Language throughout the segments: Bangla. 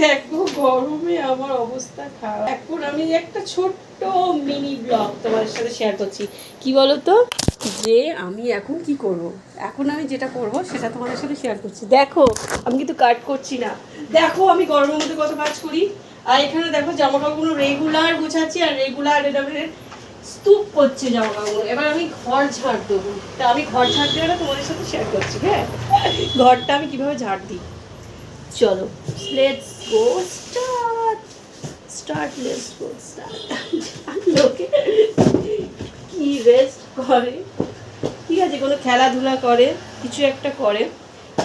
দেখো, গরমে আমার অবস্থা খারাপ। এখন আমি একটা ছোট্ট মিনি ব্লগ তোমার সাথে শেয়ার করছি। কি বলো তো যে আমি এখন কি করব? এখন আমি যেটা করব, সেটা তোমাদের সাথে শেয়ার করছি। দেখো, আমি কিন্তু কাট করছি না। দেখো, আমি গরমের মধ্যে কত কাজ করি। আর এখানে দেখো জামা রেগুলার গুছাচ্ছি আর রেগুলার এটা স্তূপ করছে জামা এবার আমি ঘর ঝাড় দেবো। তা আমি ঘর ঝাড় দেওয়াটা তোমাদের সাথে শেয়ার করছি হ্যাঁ? ঘরটা আমি কীভাবে ঝাড় দিই? চলো let's go start start let's go start লোকে কি রেস্ট করে? ঠিক আছে, কোনো খেলাধুলা করে, কিছু একটা করে।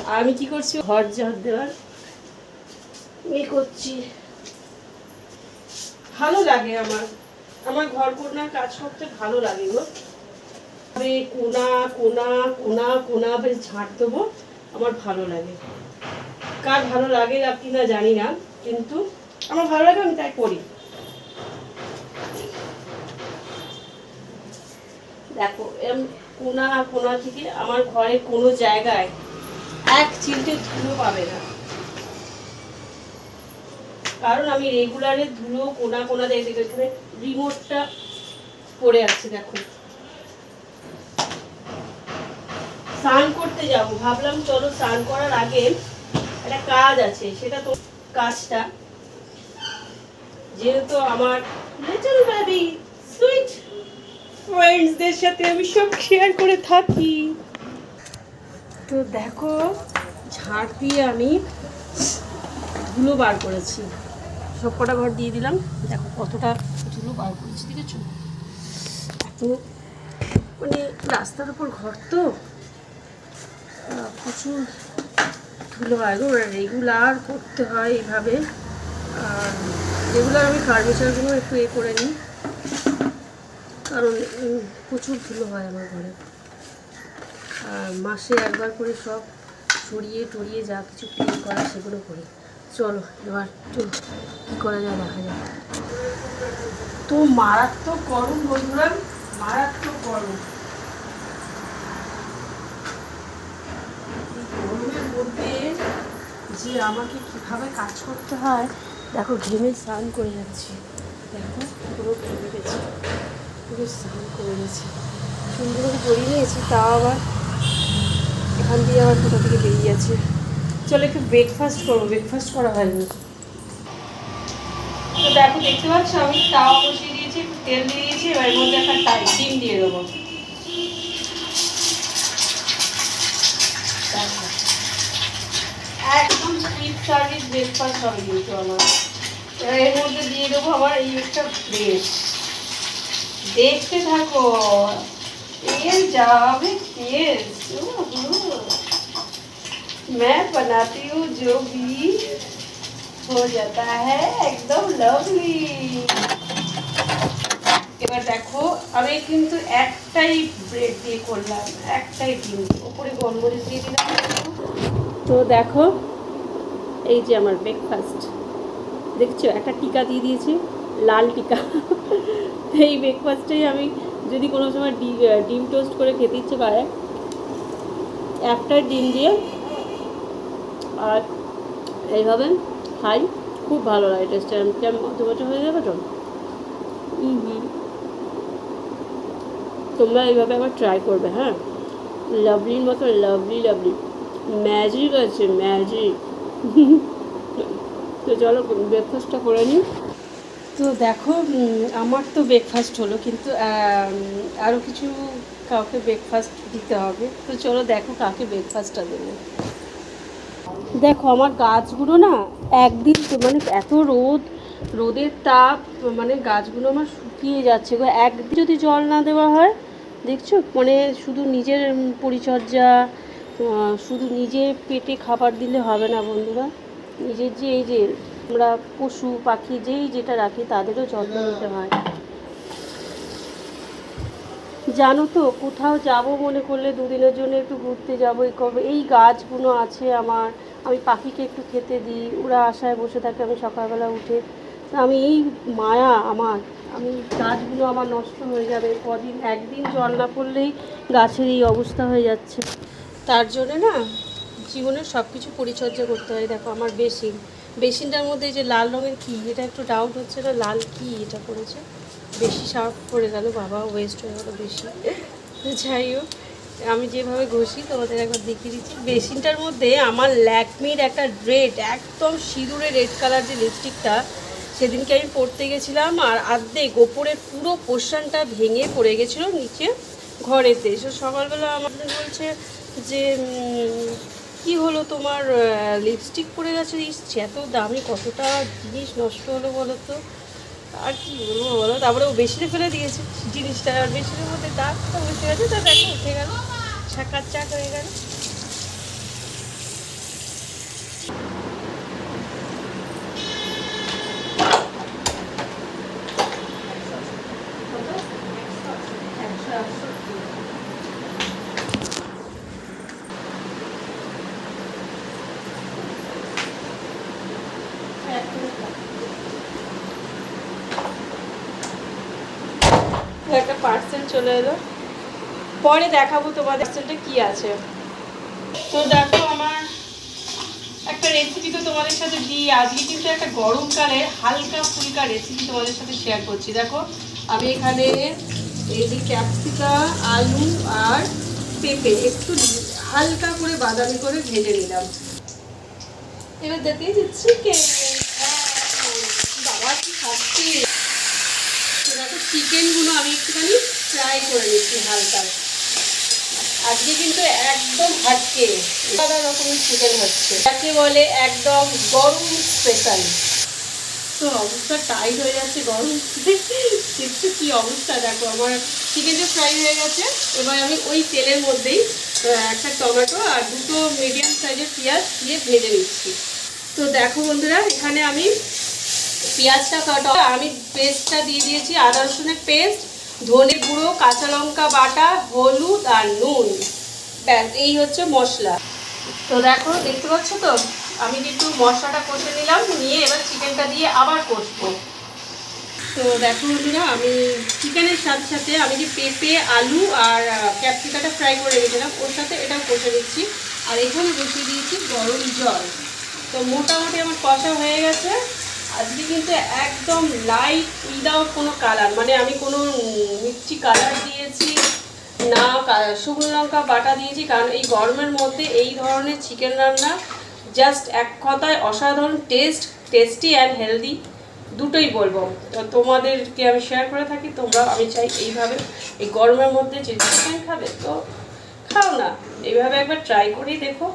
আর আমি কি করছি? ঘর ঝাড় দেওয়ার এ করছি। ভালো লাগে আমার। আমার ঘর কোনার কাজ করতে ভালো লাগে গো। তবে কোনা কোনা কোনা কোনা বেশ ঝাড় দেবো। আমার ভালো লাগে। কার ভালো লাগে না কি না জানি না, কিন্তু আমার ভালো লাগে, আমি তাই করি। দেখো এরম কোনা কোনা থেকে আমার ঘরে কোনো জায়গায় এক চিলটে ধুলো পাবে না। কারণ আমি রেগুলারে ধুলো, কোনা কোনা দেখো এখানে রিমোটটা পড়ে আছে, দেখো। স্নান করতে যাব, ভাবলাম চলো স্নান করার আগে একটা কাজ আছে, সেটা তো কাজটা। যেহেতু আমার লিটল বেবি সুইট ফ্রেন্ডসদের সাথে আমি সব শেয়ার করে থাকি। তো দেখো, ঝাড় দিয়ে আমি ধুলো বার করেছি। সব কটা ঘর দিয়ে দিলাম। দেখো কতটা ধুলো বার করেছি, দেখেছ? এত মানে রাস্তার উপর ঘর তো? প্রচুর ধুলো হয় গো রেগুলার করতে হয় এইভাবে। আর রেগুলার আমি ফার্নিচারগুলো একটু এ করে নিই। কারণ প্রচুর ধুলো হয় আমার ঘরে। আর মাসে একবার করে সব সরিয়ে টরিয়ে যা কিছু ক্লিন করা সেগুলো করি। চলো, এবার একটু কী করা যায় দেখা যাক। তো মারাত্মক গরম বন্ধুরা, মারাত্মক গরম এই গরমের মধ্যে যে আমাকে কীভাবে কাজ করতে হয়। দেখো, ঘেমে স্নান করে যাচ্ছি। দেখো, পুরো ঘেমে গেছে। পুরো স্নান করে গেছে। সুন্দর করে পরিয়ে নিয়েছি তাও আবার এখান দিয়ে আবার কোথা থেকে বেরিয়ে আছে চলো, একটু ব্রেকফাস্ট করব। ব্রেকফাস্ট করা হয়নি। তো দেখো, দেখতে পাচ্ছ আমি তাওয়া বসিয়ে দিয়েছি তেল দিয়ে দিয়েছি, এবার মধ্যে একটা ডিম দিয়ে দেবো। একদম সুইট সার্ভিস ব্রেকফাস্ট হবে কিন্তু আমার এবার এর মধ্যে দিয়ে দেবো আবার এই একটা ব্রেড দেখতে থাকো तेल जावे तेल मैं बनाती हूँ जो भी हो जाता है एकदम लवली এবার দেখো আমি কিন্তু একটাই ব্রেড দিয়ে করলাম একটাই ডিম ওপরে গোলমরিচ দিয়ে দিলাম তো দেখো এই যে আমার ব্রেকফাস্ট দেখছ একটা টিকা দিয়ে দিয়েছি লাল টিকা। এই ব্রেকফাস্টেই আমি যদি কোনো সময় ডিম ডিম টোস্ট করে খেতে ইচ্ছে করে একটা ডিম দিয়ে আর এইভাবে খাই খুব ভালো লাগে টেস্টটা কেমন অত বছর হয়ে যাবে তো? তোমরা এইভাবে আবার ট্রাই করবে হ্যাঁ? লাভলির মতো লাভলি লাভলি ম্যাজিক আছে ম্যাজিক তো চলো ব্রেকফাস্টটা করে নিই। তো দেখো আমার তো ব্রেকফাস্ট হলো, কিন্তু আরও কিছু কাউকে ব্রেকফাস্ট দিতে হবে। তো চলো দেখো কাকে ব্রেকফাস্টটা দেবে। দেখো, আমার গাছগুলো না একদিন তো মানে এত রোদ, রোদের তাপ মানে গাছগুলো আমার শুকিয়ে যাচ্ছে একদিন যদি জল না দেওয়া হয়, দেখছ? মানে শুধু নিজের পরিচর্যা শুধু নিজে পেটে খাবার দিলে হবে না বন্ধুরা। নিজের যে এই যে আমরা পশু, পাখি যেই যেটা রাখি তাদেরও যত্ন নিতে হয়। জানো তো, কোথাও যাব মনে করলে দুদিনের জন্য একটু ঘুরতে যাব। এই করব এই গাছগুলো আছে আমার, আমি পাখিকে একটু খেতে দিই। ওরা আশায় বসে থাকে আমি সকালবেলা উঠে। আমি এই মায়া আমার, আমি গাছগুলো আমার নষ্ট হয়ে যাবে। কদিন, একদিন জল না পড়লেই গাছের এই অবস্থা হয়ে যাচ্ছে। তার জন্য না জীবনের সব কিছু পরিচর্যা করতে হয়। দেখো আমার বেসিন বেসিনটার মধ্যে যে লাল রঙের কি, এটা একটু ডাউট হচ্ছে না? লাল কি এটা করেছে? বেশি শার্প পড়ে গেল, বাবা ওয়েস্ট হয়ে গেলো বেশি। যাই হোক, আমি যেভাবে ঘষি তোমাদের একবার দেখিয়ে দিচ্ছি। বেসিনটার মধ্যে আমার ল্যাকমির একটা রেড একদম সিঁদুরে রেড কালার যে লিপস্টিকটা সেদিনকে আমি পরতে গেছিলাম আর আর্ধেক ওপরের পুরো পোর্শনটা ভেঙে পড়ে গেছিল নিচে ঘরেতে। সকালবেলা আমাদের বলছে যে কি হলো তোমার লিপস্টিক পড়ে গেছে? এত দামি কতটা জিনিস নষ্ট হলো বলো তো আর কি বলব বলো? তারপরে ও বেশিরে ফেলে দিয়েছে জিনিসটা, আর বেশিরের মধ্যে দাগটা বসে গেছে, তা দেখো, উঠে গেল, ছাকার চাক হয়ে গেল একটা পার্সেল চলে এলো। পরে দেখাবো তোমাদের পার্সেলটা কি আছে। তো দেখো আমার একটা রেসিপি তো তোমাদের সাথে দিই। আজকে কিন্তু একটা গরমকালে হালকা ফুলকা রেসিপি তোমাদের সাথে শেয়ার করছি। দেখো, আমি এখানে এই ক্যাপসিকা আলু আর পেঁপে একটু হালকা করে বাদামি করে ভেজে নিলাম। এবার দেখতে দিচ্ছি কে বাবা কি খাচ্ছি তো দেখো চিকেনগুলো আমি একটুখানি ফ্রাই করে নিচ্ছি হালকা। আজকে কিন্তু একদম হাটকে। আলাদা রকমের চিকেন হচ্ছে। যাকে বলে একদম গরম স্পেশাল তো অবস্থা টাইট হয়ে যাচ্ছে গরম। দেখছ কি অবস্থা? দেখো, আমার চিকেনটা ফ্রাই হয়ে গেছে। এবার আমি ওই তেলের মধ্যেই একটা টমেটো আর দুটো মিডিয়াম সাইজের পেঁয়াজ দিয়ে ভেজে নিচ্ছি। তো দেখো বন্ধুরা, এখানে আমি পেঁয়াজটা কাটা। আমি পেস্টটা দিয়ে দিয়েছি আদা রসুনের পেস্ট, ধনে গুঁড়ো, কাঁচা লঙ্কা বাটা, হলুদ আর নুন। ব্যাস, এই হচ্ছে মশলা। তো দেখো, দেখতে পাচ্ছ তো? আমি কিন্তু মশলাটা কষে নিলাম, নিয়ে এবার চিকেনটা দিয়ে আবার কষবো। তো দেখো বন্ধুরা, আমি চিকেনের সাথে সাথে আমি যে পেঁপে, আলু আর ক্যাপসিকাটা ফ্রাই করে রেখেছিলাম, ওর সাথে এটা কষে দিচ্ছি আর এখানে বসিয়ে দিয়েছি গরম জল। তো মোটামুটি আমার কষা হয়ে গেছে। আজকে কিন্তু একদম লাইট উইদাউট কোনো কালার মানে আমি কোনো মিষ্টি কালার দিয়েছি, না শুকনো লঙ্কা বাটা দিয়েছি, কারণ এই গরমের মধ্যে এই ধরনের চিকেন রান্না জাস্ট এক কথায় অসাধারণ টেস্ট টেস্টি অ্যান্ড হেলদি দুটোই বলব। তো তোমাদেরকে আমি শেয়ার করে থাকি তোমরা আমি চাই এইভাবে, এই গরমের মধ্যে যে চিকেন খাবে, তো খাও না, এইভাবে একবার ট্রাই করেই দেখো।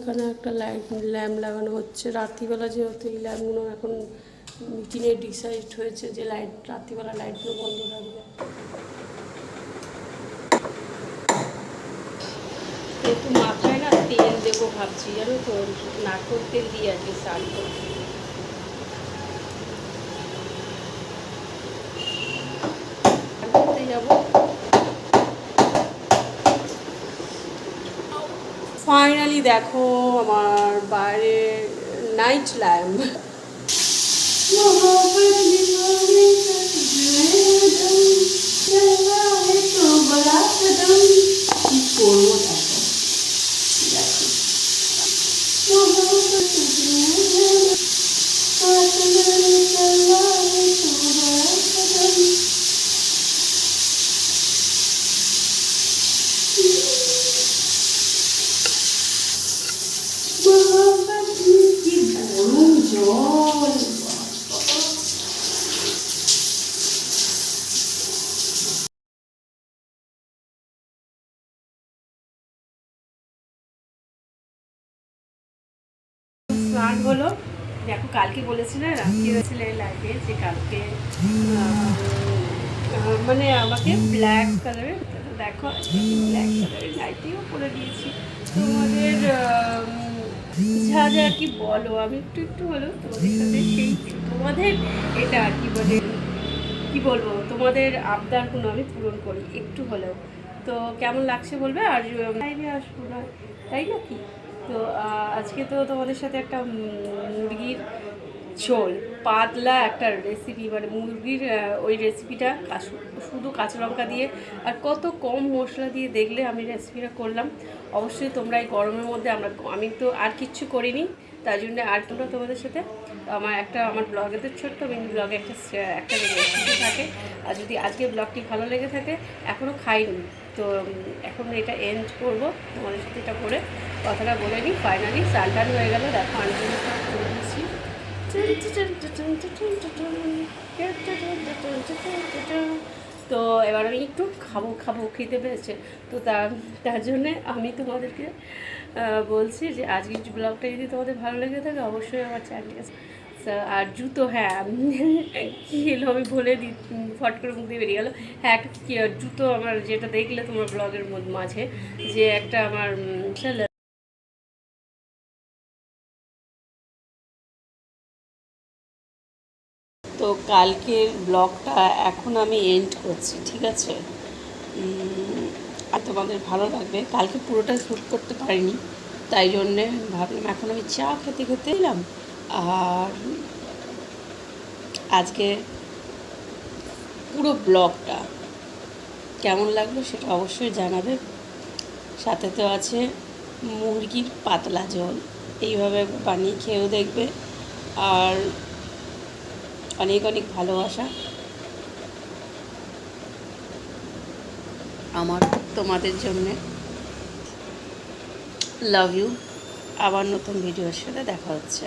এখানে একটা লাইট ল্যাম্প লাগানো হচ্ছে। রাত্রিবেলা যেহেতু এই ল্যাম্পগুলো এখন মিটিংয়ে ডিসাইড হয়েছে যে লাইট রাত্রিবেলা লাইটগুলো বন্ধ থাকবে। একটু মাথায় না তেল দেবো ভাবছি, জানো তো? নারকোল তেল দিয়ে আর কি স্নান করতে করতে যাব। ফাইনালি দেখো আমার বাইরে নাইট ল্যাম্প কি করব দেখো কি গরম জল স্নান হলো কালকে বলেছিলে রাত্রি হয়েছিল লাইভে যে কালকে মানে আমাকে ব্ল্যাক কালারের দেখো ব্ল্যাক কালারের লাইটিও করে দিয়েছি। তোমাদের যা যা আর কি বলো, আমি একটু একটু হলো তোমাদের সাথে সেই, তোমাদের এটা আর কি বলে, কি বলব, তোমাদের আবদারগুলো আমি পূরণ করি, একটু হলেও। তো কেমন লাগছে বলবে? আর লাইভে আসব না, তাই না কি তো আজকে তো তোমাদের সাথে একটা মুরগির ঝোল, পাতলা একটা রেসিপি মানে মুরগির ওই রেসিপিটা শুধু কাঁচা লঙ্কা দিয়ে আর কত কম মশলা দিয়ে দেখলে আমি রেসিপিটা করলাম। অবশ্যই তোমরা এই গরমের মধ্যে আমরা, আমি তো আর কিচ্ছু করিনি। তার জন্য আর তোমরা তোমাদের সাথে আমার একটা আমার ব্লগে তো ছোট্ট মিনি ব্লগে একটা একটা থাকে। আর যদি আজকে ব্লগটি ভালো লেগে থাকে এখনও খাইনি, তো এখন এটা এন্ড করব। তোমাদের সাথে এটা করে কথাটা বলে নিই ফাইনালি স্নান টান হয়ে গেল। দেখো আমি তো এবার আমি একটু খাব খাব, খেতে পেরেছে। তো তার জন্যে আমি তোমাদেরকে বলছি যে আজকের ব্লগটা যদি তোমাদের ভালো লেগে থাকে, অবশ্যই আমার চ্যানেলকে আর জুতো হ্যাঁ কী এলো আমি বলে দিই ফট করে মুখ দিয়ে বেরিয়ে গেলো। হ্যাঁ একটা জুতো আমার যেটা দেখলে তোমার ব্লগের মাঝে, যে একটা আমার তো কালকের ব্লগটা এখন আমি এন্ড করছি, ঠিক আছে? আর তোমাদের ভালো লাগবে। কালকে পুরোটা শ্যুট করতে পারিনি। তাই জন্যে ভাবলাম, এখন আমি চা খেতে খেতে এলাম। আর আজকে পুরো ব্লগটা কেমন লাগল সেটা অবশ্যই জানাবে। সাথে তো আছে মুরগির পাতলা ঝোল এইভাবে বানিয়ে খেয়েও দেখবে। আর অনেক অনেক ভালোবাসা। আমার তোমাদের জন্যে। লাভ ইউ আবার নতুন ভিডিওর সাথে দেখা হচ্ছে।